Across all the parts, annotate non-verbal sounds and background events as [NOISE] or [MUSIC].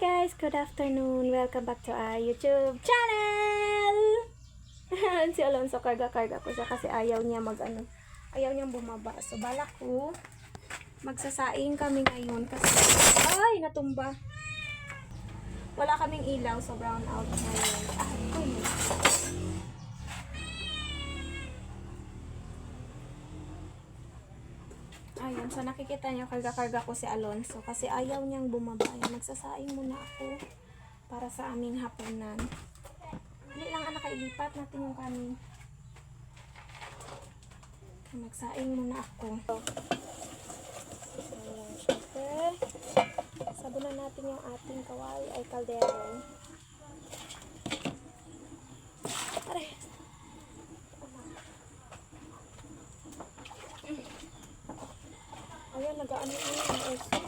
guys, good afternoon. Welcome back to our YouTube channel. [LAUGHS] si Alonso karga-karga ko siya kasi ayaw niya mag ano, ayaw niyang bumaba. So balak ko magsasaing kami ngayon kasi ay natumba. Wala kaming ilaw so brown out ngayon. Ah, ay. Ayun, so nakikita niyo karga-karga ko si Alonso kasi ayaw niyang bumaba. Ayan, magsasaing muna ako para sa aming hapunan. Hindi lang anak, ilipat natin yung kanin. Magsaing muna ako. Ayan, syempre. Sabunan natin yung ating kawali ay kaldero. Pagdaan mo yung oso.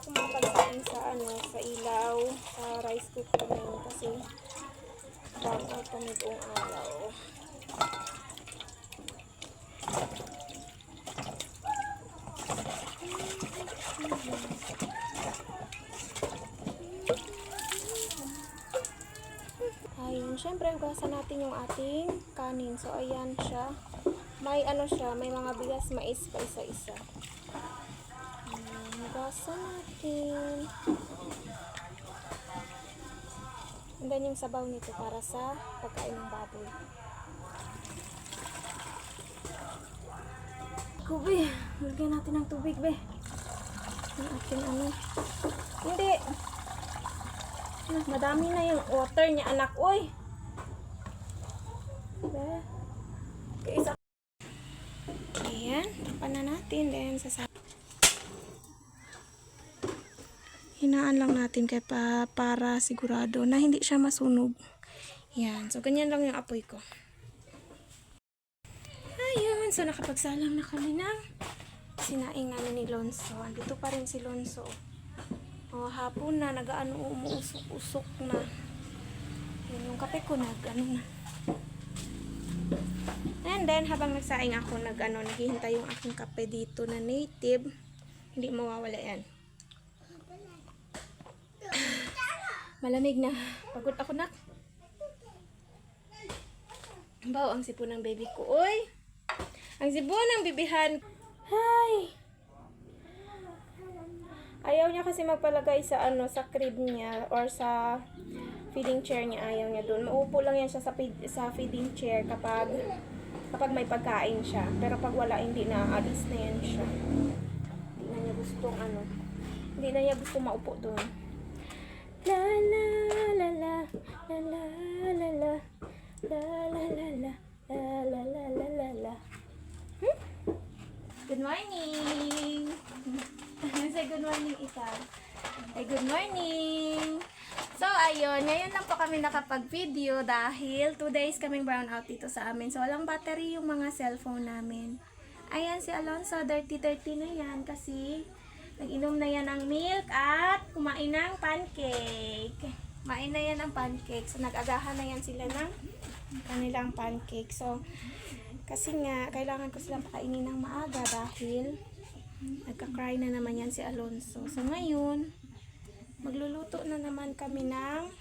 ako makapagdaan sa ano, sa ilaw, rice cooker na yun kasi bago tumigong araw. Hugasan natin yung ating kanin. So ayan siya. May ano siya, may mga bigas mais pa isa-isa. Hugasan natin. And then yung sabaw nito para sa pagkain ng baboy. Kubi, lagyan natin ng tubig, be. Yung ating ano. Hindi. Madami na yung water niya, anak. Uy! Be. Okay, isa. Tapan na natin. Then, sasa Hinaan lang natin kay pa, para sigurado na hindi siya masunog. Yan. So, ganyan lang yung apoy ko. Ayun. So, nakapagsalang na kami ng sinaing namin ni Lonso. Andito pa rin si Lonso. O, hapon na. Nag-ano, umuusok-usok na. Yun, yung kape ko nag, ano na. And then, habang nagsaing ako, nag, ano, naghihintay yung aking kape dito na native. Hindi mawawala yan. Malamig na. Pagod ako na. Baw, ang sipon ng baby ko. Uy! Ang sipon ng bibihan. Hi! Ayaw niya kasi magpalagay sa ano sa crib niya or sa feeding chair niya. Ayaw niya doon. Maupo lang yan siya sa, sa feeding chair kapag kapag may pagkain siya. Pero pag wala, hindi na alis na yan siya. Hindi na niya gusto, ano, hindi na niya gusto maupo doon. La la la la, la la la la, la la la la, la la la la la la. Good morning! Say good morning, Isa. Say good morning! So, ayun. Ngayon lang po kami nakapag-video dahil 2 days kaming brown out dito sa amin. So, walang battery yung mga cellphone namin. Ayan, si Alonso, dirty-dirty na yan kasi nag-inom na yan ng milk at kumain ng pancake. Kumain na yan ng pancake. So, nag-agahan na yan sila ng kanilang pancake. So, kasi nga, kailangan ko silang pakainin ng maaga dahil nagka-cry na naman yan si Alonso. So, ngayon, magluluto na naman kami ng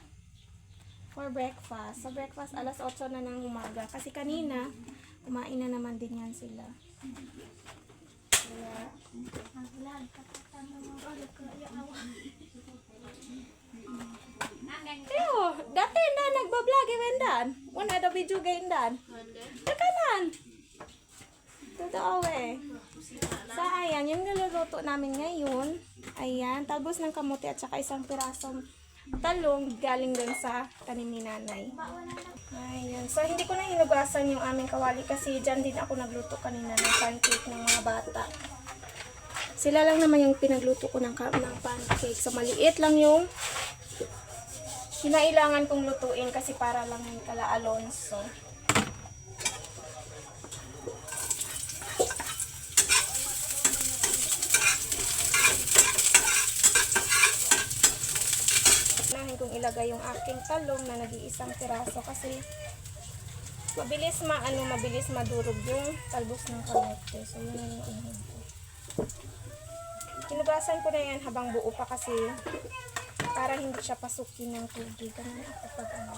for breakfast. So, breakfast alas 8 na ng umaga. Kasi kanina, kumain na naman din yan sila. Kaya, Pero, dati na nagbablog eh, Wendan. Una daw video game dan. Tekanan. Totoo eh. So, ayan, yung niluluto namin ngayon, ayan, talbos ng kamote at saka isang pirasong talong galing dun sa tanim ni nanay. Ayan. So, hindi ko na hinugasan yung aming kawali kasi dyan din ako nagluto kanina ng pancake ng mga bata. Sila lang naman yung pinagluto ko ng, ng pancake. So, maliit lang yung kinailangan kong lutuin kasi para lang yung kala Alonso. Unahin kong ilagay yung aking talong na nag-iisang piraso kasi mabilis ma ano mabilis madurog yung talbos ng kamote. So yun ang unahin ko. Hinugasan ko na yan habang buo pa kasi para hindi siya pasukin ng tubig. Ganun ako ano.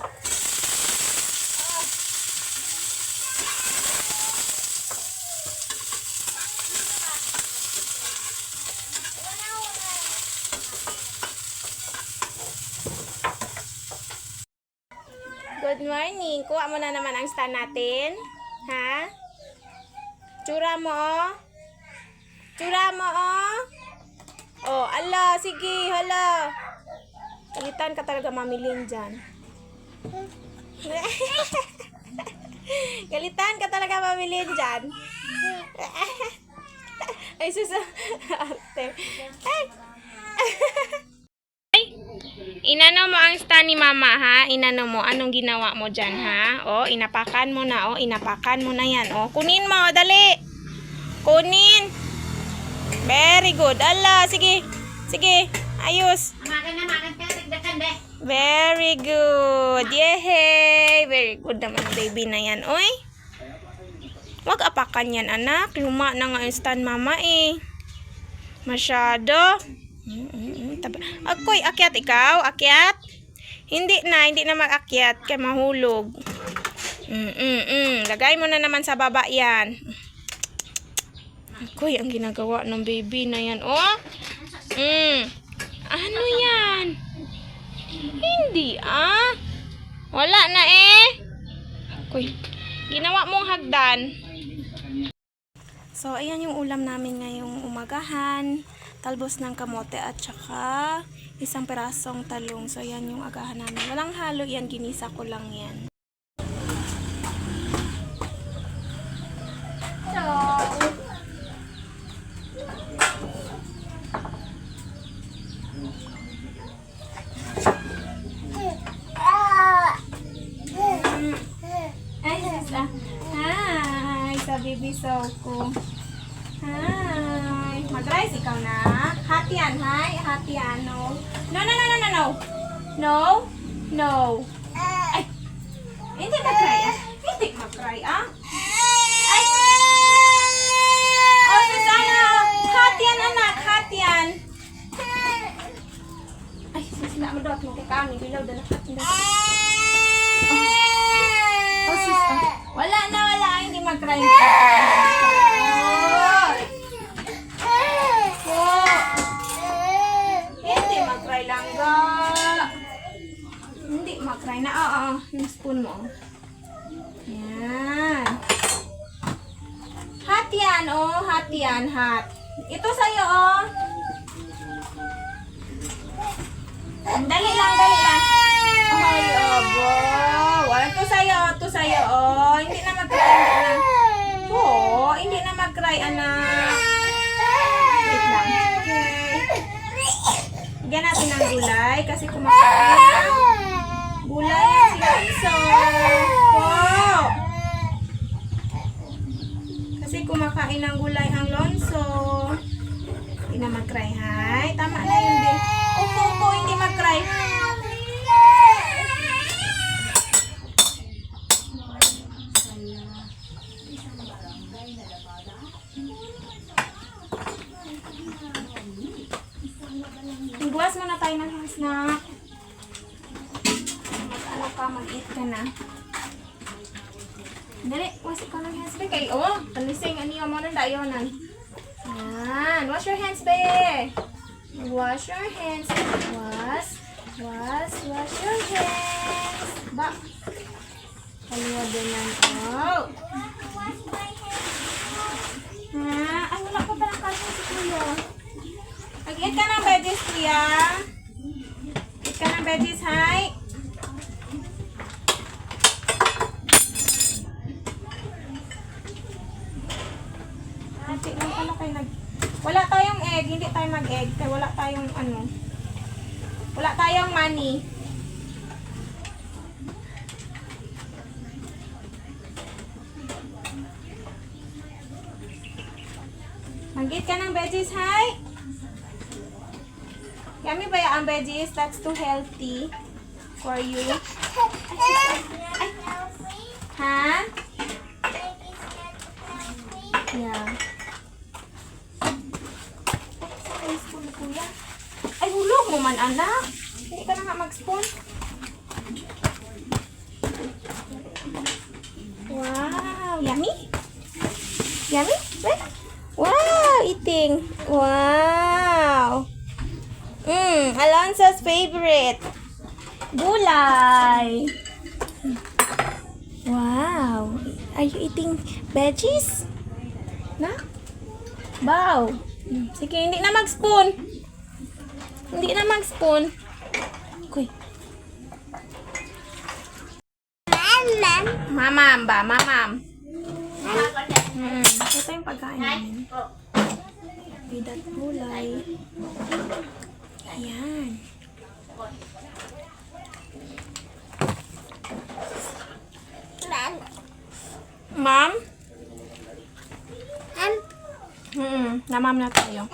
Good morning. Kuha mo na naman ang stand natin. Ha? Tsura mo, oh. Tsura mo, oh. Oh, ala, sige, hala. Kalitan ka talaga mamilin dyan. [LAUGHS] Galitan ka talaga mamilin dyan. [LAUGHS] Ay, susa. [LAUGHS] Arte. Ay. Inano mo ang stand ni mama ha? Inano mo. Anong ginawa mo dyan ha? O, inapakan mo na. O, inapakan mo na yan. O, kunin mo. Dali. Kunin. Very good. Ala, sige. Sige. Ayos. Makan na makan ka, dagdagan de. Very good. Yehey. Very good naman baby na yan. Oy. Wag apakan yan anak. Luma na nga yung stand mama eh. Masyado. Mm, mm, mm. Akoy, akyat ikaw? Akyat? Hindi na, hindi na mag-akyat. Kaya mahulog. Mm, mm, mm. Lagay mo na naman sa baba yan. Akoy, ang ginagawa ng baby na yan. Oh. Mm. Ano yan? Hindi ah. Wala na eh. Kuy, ginawa mong hagdan. So, ayan yung ulam namin ngayong umagahan. Talbos ng kamote at saka isang perasong talong. So, ayan yung agahan namin. Walang halo yan, ginisa ko lang yan. So, Ay, sa Hi, sa baby soul ko. Hi. Mag-rice ikaw na. Hati yan, hi. Hati yan, no. No, no, no, no, no, no. No. No. Ay. Hindi mag-cry, ah. Hindi mag-cry, ah. Ay. Oh, Susana. Hati yan, anak. Ay, sisila mo daw. Kung bilaw hati na. Oh, ah. Wala na, wala. Hindi mag-cry. Oh. Oh. Hindi mag-cry lang ga. Mag-cry na. Oo, oo. Yung spoon mo. Yan. Hot yan, oh. Hot yan, hot. Ito sa'yo, oh. Dali lang, dali lang. Ay, abo. Wala to sa'yo, to sa'yo, oh. Hindi na mag-cry, anak. Oo, hindi na mag-cry, anak. Wait lang. Okay. Bigyan natin ng gulay kasi kumakain Lonso. Wow! Kasi kumakain ng gulay ang Lonso. Hindi na mag-cry, hay. Tama na yun, din. Upo, upo, hindi mag-cry. Magbuwas muna tayo ng hands na. Mag-ano ka, mag-eat ka na. Dali, wash ka ng hands, be. Kay, oh, talising, aniyo mo nang dayonan. Yan, wash your hands, be. Wash your hands. Wash, wash, wash your hands. Ba, kaliwa din yan. Oh. Ha? Ay, wala pa palang kasi si Kuya. Mag-eat ka ng veggies, Kuya. Eat ka ng veggies, hi. Ate, lang pala kayo nag... Wala tayong egg, hindi tayo mag-egg. Kaya wala tayong ano. Wala tayong money. Mag-eat ka ng veggies, hi. Yummy ba yung veggies? That's too healthy for you. Ha? Yeah. Ay, na kuya. Ay, hulog mo man, anak. Hindi ka na nga mag-spoon. Wow, yummy. Yummy? Wait. Wow, eating. Wow. Mmm, Alonso's favorite. Gulay. Wow. Are you eating veggies? Na? Wow. Sige, hindi na mag-spoon. Hindi na mag-spoon. Kuy. Mamam ba? Mamam. Hmm, ito yung pagkain namin. That gulay. Ayan. Ma'am? Hmm, namam na tayo.